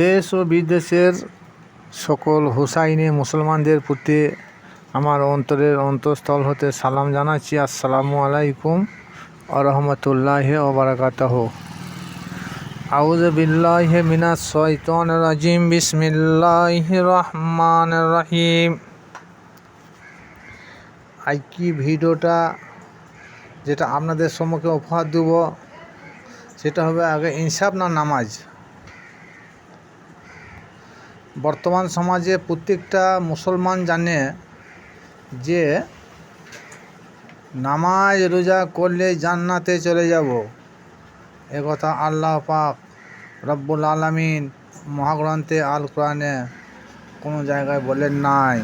দেশ ও বিদেশের সকল হুসাইনি মুসলমানদের প্রতি আমার অন্তরের অন্তঃস্থল হতে সালাম জানাচ্ছি। আসসালামু আলাইকুম আরহামতুল্লাহ ওবরাকাতহ আউজ বিল্লাহ মিনাস শয়তান রাজিম। বিসমিল্লাহ রহমান রহিম। আজ কি ভিডিওটা যেটা আপনাদের সম্মুখে উপহার দেব, সেটা হবে আগে ইনসাফ না নামাজ? বর্তমান সমাজে প্রত্যেকটা মুসলমান জানে যে নামাজ রোজা করলে জান্নাতে চলে যাব। একথা আল্লাহ পাক রব্বুল আলমিন মহাগ্রন্থে আল কোরআনে কোনো জায়গায় বলেন নাই।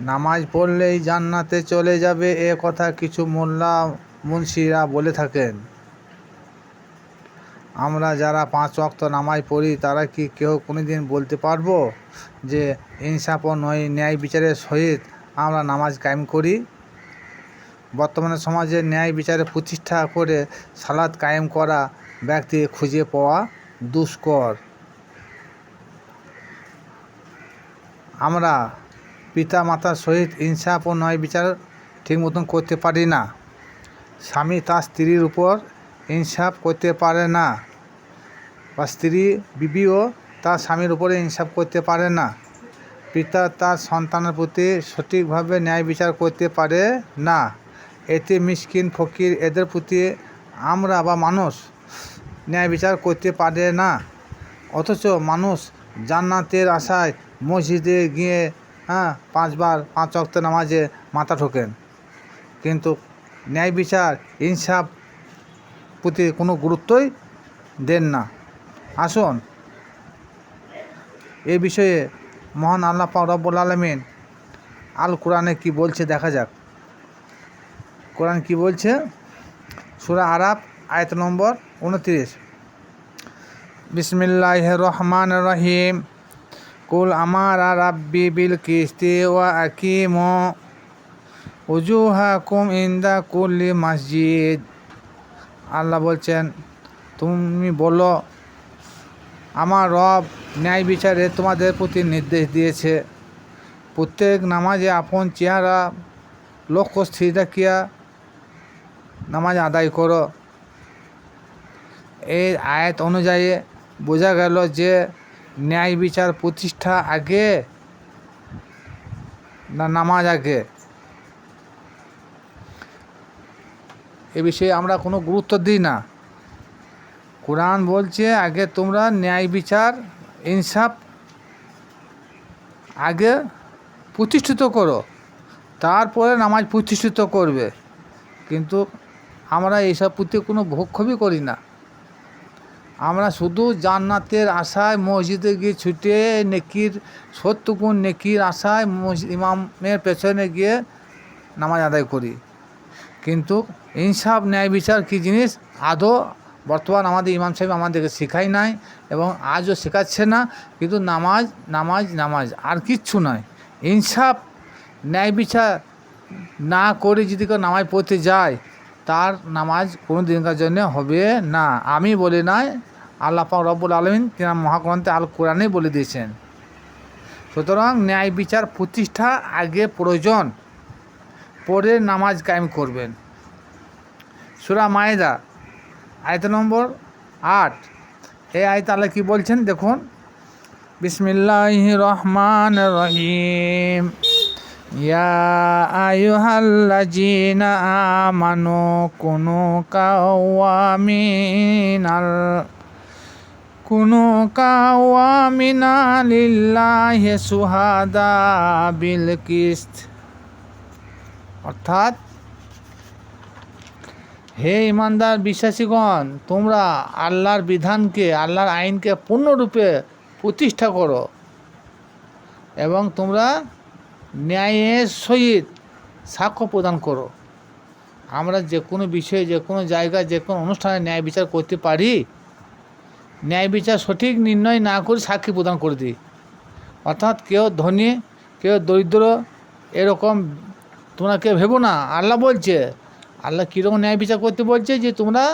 নামাজ পড়লেই জান্নাতে চলে যাবে এ কথা কিছু মোল্লা মুন্সিরা বলে থাকেন। আমরা যারা পাঁচ ওয়াক্ত নামাজ পড়ি, তারা কি কেউ কোনোদিন বলতে পারব যে ইনসাফ ও নয় ন্যায় বিচারের সহিত আমরা নামাজ কায়েম করি? বর্তমানে সমাজে ন্যায় বিচারে প্রতিষ্ঠা করে সালাদ কায়েম করা ব্যক্তি খুঁজে পাওয়া দুষ্কর। আমরা পিতা মাতার সহিত ইনসাফ ও নয় বিচার ঠিক মতন করতে পারি না। স্বামী তার স্ত্রীর উপর ইনসাফ করতে পারে না। বা স্ত্রী বিবিও তার স্বামীর উপরে ইনসাফ করতে পারে না। পিতা তার সন্তানের প্রতি সঠিকভাবে ন্যায় বিচার করতে পারে না। এতে মিসকিন, ফকির এদের প্রতি আমরা বা মানুষ ন্যায় বিচার করতে পারে না। অথচ মানুষ জান্নাতের আশায় মসজিদে গিয়ে হ্যাঁ পাঁচবার, পাঁচ অক্ত নামাজে মাথা ঠোকেন। কিন্তু ন্যায় বিচার, ইনসাফ প্রতি কোনো গুরুত্বই দেন না। আসুন এই বিষয়ে মহান আল্লাহ রব্বুল আলমিন আল কোরআনে কি বলছে দেখা যাক। কোরআন কি বলছে? সুরা আরাব আয়ত নম্বর উনত্রিশ। বিসমিল্লাহ রহমান রহিম। কুল আমার রাব্বি বিল কিস্তি ওয়া আকিম উজুহাকুম ইন্দা কুল্লি মসজিদ। আল্লাহ বলছেন, তুমি বলো, আমার রব ন্যায় বিচারে তোমাদের প্রতি নির্দেশ দিয়েছে। প্রত্যেক নামাজে আপন চেহারা লক্ষ্য স্থির রাখিয়া নামাজ আদায় করো। এই আয়াত অনুযায়ী বোঝা গেল যে, ন্যায় বিচার প্রতিষ্ঠা আগে না নামাজ আগে? এ বিষয়ে আমরা কোনো গুরুত্ব দিই না। কোরআন বলছে, আগে তোমরা ন্যায় বিচার, ইনসাফ আগে প্রতিষ্ঠিত করো, তারপরে নামাজ প্রতিষ্ঠিত করবে। কিন্তু আমরা এইসব প্রতি কোনো ভক্ষোভই করি না। আমরা শুধু জান্নাতের আশায় মসজিদে গিয়ে ছুটে নেকির, সত্যগুণ নেকির আশায় ইমামের পেছনে গিয়ে নামাজ আদায় করি। কিন্তু ইনসাফ, ন্যায় বিচার কী জিনিস? আদৌ বর্তমান আমাদের ইমাম সাহেব আমাদেরকে শেখাই নাই এবং আজও শেখাচ্ছে না। কিন্তু নামাজ নামাজ নামাজ আর কিচ্ছু নয়। ইনসাফ, ন্যায় বিচার না করে যদি কেউ নামাজ পড়তে যায়, তার নামাজ কোনো দিনকার জন্য হবে না। আমি বলি নাই, আল্লাহ রব্বুল আলমিন তিনার মহাগ্রন্থে আল কোরআনেই বলে দিয়েছেন। সুতরাং ন্যায় বিচার প্রতিষ্ঠা আগে প্রয়োজন, পরে নামাজ কায়েম করবেন। সুরা মায়েদা, আয়ত নম্বর আট। এই আয়ত আল্লাহ কী বলছেন? দেখুন। বিসমিল্লাহ রহমান রহিম। ইয়া আয়ুহাল্লাজিনা আমানু কুনু কাওয়ামিনাল, কুনু কাওয়ামিনা লিল্লাহি সুহাদা বিল কিস্ত। অর্থাৎ হে ইমানদার বিশ্বাসীগণ, তোমরা আল্লাহর বিধানকে, আল্লাহর আইনকে পূর্ণরূপে প্রতিষ্ঠা করো এবং তোমরা ন্যায়ের সহিত সাক্ষ্য প্রদান করো। আমরা যে কোনো বিষয়ে, যে কোনো জায়গায়, যে কোনো অনুষ্ঠানে ন্যায় বিচার করতে পারি। ন্যায় বিচার সঠিক নির্ণয় না করে সাক্ষী প্রদান করে দিই। অর্থাৎ কেউ ধনী, কেউ দরিদ্র, এরকম তোমরা কেউ ভেবো না। আল্লাহ বলছে আল্লাহ কীরকম ন্যায় বিচার করতে বলছে যে তোমরা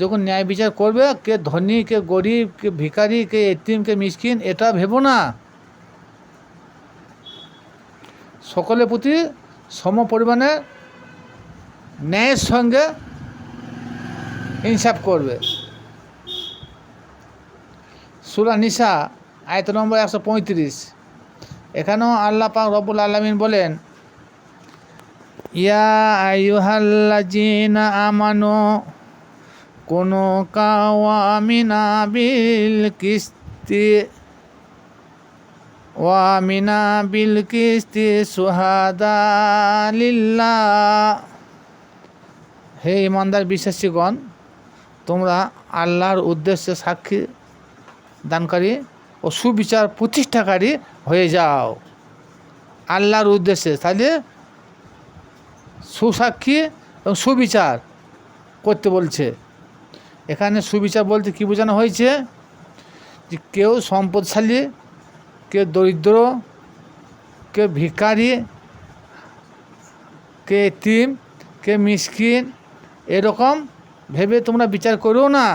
যখন ন্যায় বিচার করবে, কে ধনী, কে গরিব, কে ভিখারি, কে এতিম, কে মিসকিন, এটা ভেবো না। সকলের প্রতি সম পরিমাণে ন্যায়ের সঙ্গে ইনসাফ করবে। সুরা নিসা, আয়ত নম্বর একশো পঁয়ত্রিশ। এখানেও আল্লাহ পাক রব্বুল আলমিন বলেন ইয়া আমানু কুনু কাওয়ামিনা বিল কিস্তি ওয়ামিনা বিল কিস্তি সুহাদা লিল্লাহ। হে ইমানদার বিশ্বাসীগণ, তোমরা আল্লাহর উদ্দেশ্যে সাক্ষী দানকারী ও সুবিচার প্রতিষ্ঠাকারী হয়ে যাও। আল্লাহর উদ্দেশ্যে তাহলে সুসাক্ষী এবং সুবিচার করতে বলছে। এখানে সুবিচার বলতে কী বোঝানো হয়েছে? যে কেউ সম্পদশালী, কেউ দরিদ্র, কেউ ভিখারি, কে তিম কে মিসকিন, এরকম ভেবে তোমরা বিচার করো না।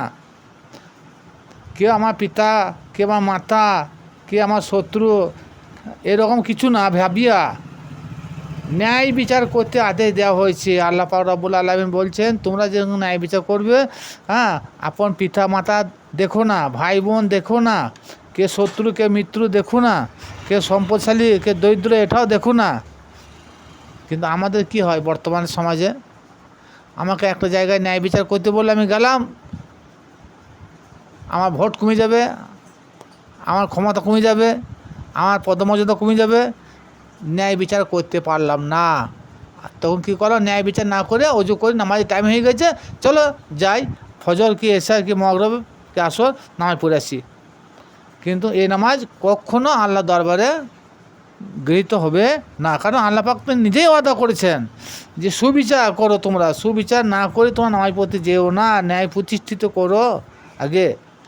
কে আমার পিতা কে আমার মাতা কে আমার শত্রু, এরকম কিছু না ভাবিয়া ন্যায় বিচার করতে আদেশ দেওয়া হয়েছে। আল্লাহ পাক রব্বুল বলছেন, তোমরা যে ন্যায় বিচার করবে হ্যাঁ আপন পিতা মাতা দেখো না ভাই বোন দেখো না, কে শত্রু, কে মিত্র দেখো না, কে সম্পদশালী, কে দরিদ্র, এটাও দেখো না। কিন্তু আমাদের কি হয় বর্তমান সমাজে? আমাকে একটা জায়গায় ন্যায় বিচার করতে বললে আমি গেলাম, আমার ভোট কমে যাবে, আমার ক্ষমতা কমে যাবে, আমার পদমর্যাদা কমে যাবে ন্যায় বিচার করতে পারলাম না। তখন কী করো, ন্যায় বিচার না করে অজু করে নামাজের টাইম হয়ে গেছে, চলো যাই, ফজর কি এসা কি, মগরব কি, আসর, নামাজ পড়ে আসি। কিন্তু এই নামাজ কখনো আল্লাহ দরবারে গৃহীত হবে না। কারণ আল্লাহ পাক নিজেই ওয়াদা করেছেন যে সুবিচার করো তোমরা। সুবিচার না করে তোমরা নামাজ পড়তে যেও না, ন্যায় প্রতিষ্ঠিত করো আগে,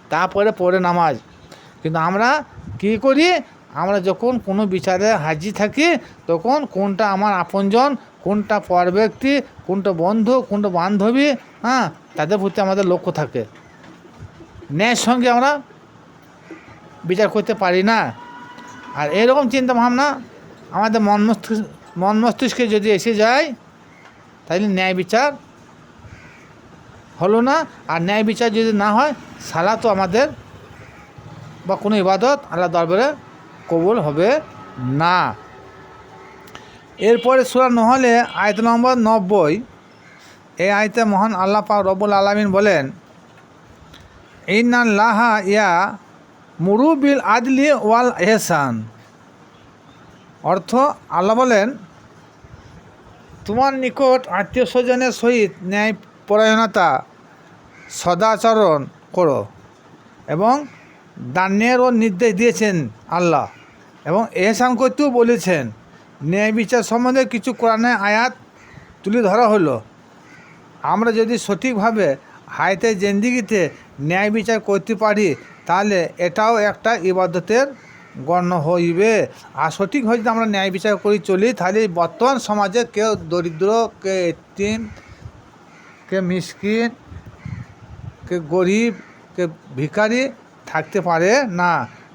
তারপরে পরে নামাজ। কিন্তু আমরা কী করি? আমরা যখন কোনো বিচারে হাজির থাকি, তখন কোনটা আমার আপনজন, কোনটা পর ব্যক্তি, কোনটা বন্ধু, কোনটা বান্ধবী হ্যাঁ তাদের প্রতি আমাদের লক্ষ্য থাকে। ন্যায়ের সঙ্গে আমরা বিচার করতে পারি না। আর এরকম চিন্তা ভাবনা আমাদের মন মন মস্তিষ্কে যদি এসে যায়, তাহলে ন্যায় বিচার হলো না। আর ন্যায় বিচার যদি না হয়, সালা তো আমাদের বা কোনো ইবাদত আল্লাহ দরবারে কবুল হবে না। এরপরে সুরা নহলে আয়ত নম্বর নব্বই। এই আয়তে মহান আল্লাহ পাক রব্বুল আলমিন বলেন লাহা ইয়া মুরুবিল আদলি ওয়াল এহসান। অর্থ, আল্লাহ বলেন, তোমার নিকট আত্মীয় স্বজনের সহিত ন্যায় পরায়ণতা সদাচরণ করো এবং দান্যেরও নির্দেশ দিয়েছেন আল্লাহ এবং এহসান করতেও বলেছেন, ন্যায় বিচার সম্বন্ধে কিছু কোরআনে আয়াত তুলে ধরা হলো। আমরা যদি সঠিকভাবে হাইতে জেন্দিগিতে ন্যায় বিচার করতে পারি, তাহলে এটাও একটা ইবাদতের গণ্য হইবে। আর সঠিকভাবে যদি আমরা ন্যায় বিচার করি চলি, তাহলে বর্তমান সমাজে কেউ দরিদ্র, কে এতিম, কে মিসকিন, কে গরিব, কে ভিখারি থাকতে পারে না।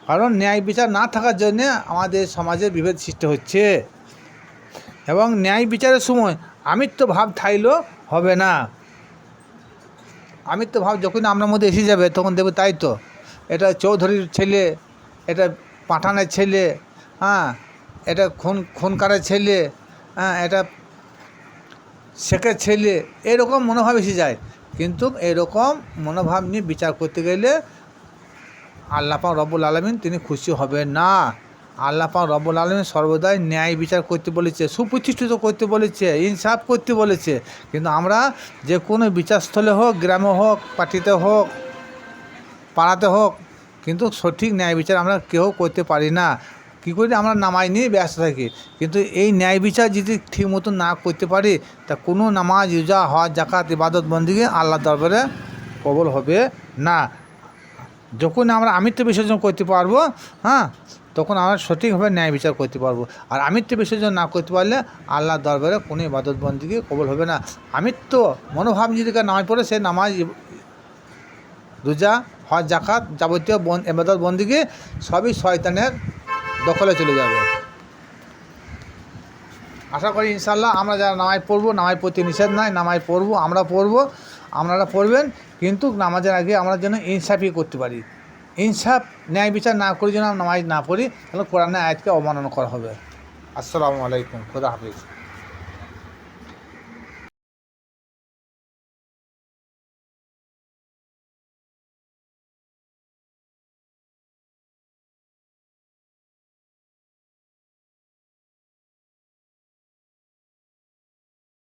কারণ ন্যায় বিচার না থাকার জন্যে আমাদের সমাজে বিভেদ সৃষ্টি হচ্ছে। এবং ন্যায় বিচারের সময় আমিত্ব ভাব থাইলেও হবে না। আমিত্ব ভাব যখন আপনার মধ্যে এসে যাবে, তখন দেখবে তাই তো। এটা চৌধুরীর ছেলে, এটা পাঠানের ছেলে হ্যাঁ এটা খুন, খুনকারের ছেলে হ্যাঁ এটা শেখের ছেলে, এরকম মনোভাব এসে যায়। কিন্তু এরকম মনোভাব নিয়ে বিচার করতে গেলে আল্লাহ পাক রব্বুল আলমিন তিনি খুশি হবেন না। আল্লাহ পাক রব্বুল আলমিন সর্বদাই ন্যায় বিচার করতে বলেছে, সুপ্রতিষ্ঠিত করতে বলেছে, ইনসাফ করতে বলেছে। কিন্তু আমরা যে কোনো বিচারস্থলে হোক, গ্রামে হোক, পার্টিতে হোক, পাড়াতে হোক, কিন্তু সঠিক ন্যায় বিচার আমরা কেউ করতে পারি না। কী করি আমরা নামাজ নিয়ে ব্যস্ত থাকি? কিন্তু এই ন্যায় বিচার যদি ঠিক মতো না করতে পারি, তা কোনো নামাজ ইউজা হওয়া জাকাত ইবাদত বন্দিকে আল্লাহ দরবারে কবল হবে না। যখন আমরা আমিত্ব বিসর্জন করতে পারব হ্যাঁ তখন আমরা সঠিকভাবে ন্যায় বিচার করতে পারব। আর আমিত্ব বিসর্জন না করতে পারলে আল্লাহ দরবারে কোনো ইবাদত বন্দিকে কবল হবে না। আমিত্ব মনোভাব যদি নামাজ পড়ে, সে নামাজ, রোজা, হজ জাকাত যাবতীয় এবাদত বন্দিকে সবই শয়তানের দখলে চলে যাবে। আশা করি ইনশাল্লাহ আমরা যারা নামাজ পড়ব, নামাজ পড়তে নিষেধ নাই, নামাজ পড়ব, আমরা পড়ব, আপনারা পড়বেন। কিন্তু নামাজের আগে আমরা যেন ইনসাফই করতে পারি। ইনসাফ, ন্যায় বিচার না করে, যেন নামাজ না পড়ি, তাহলে কোরআনে আয়াতকে অবমাননা করা হবে। আসসালামু আলাইকুম, খুদা হাফিজ।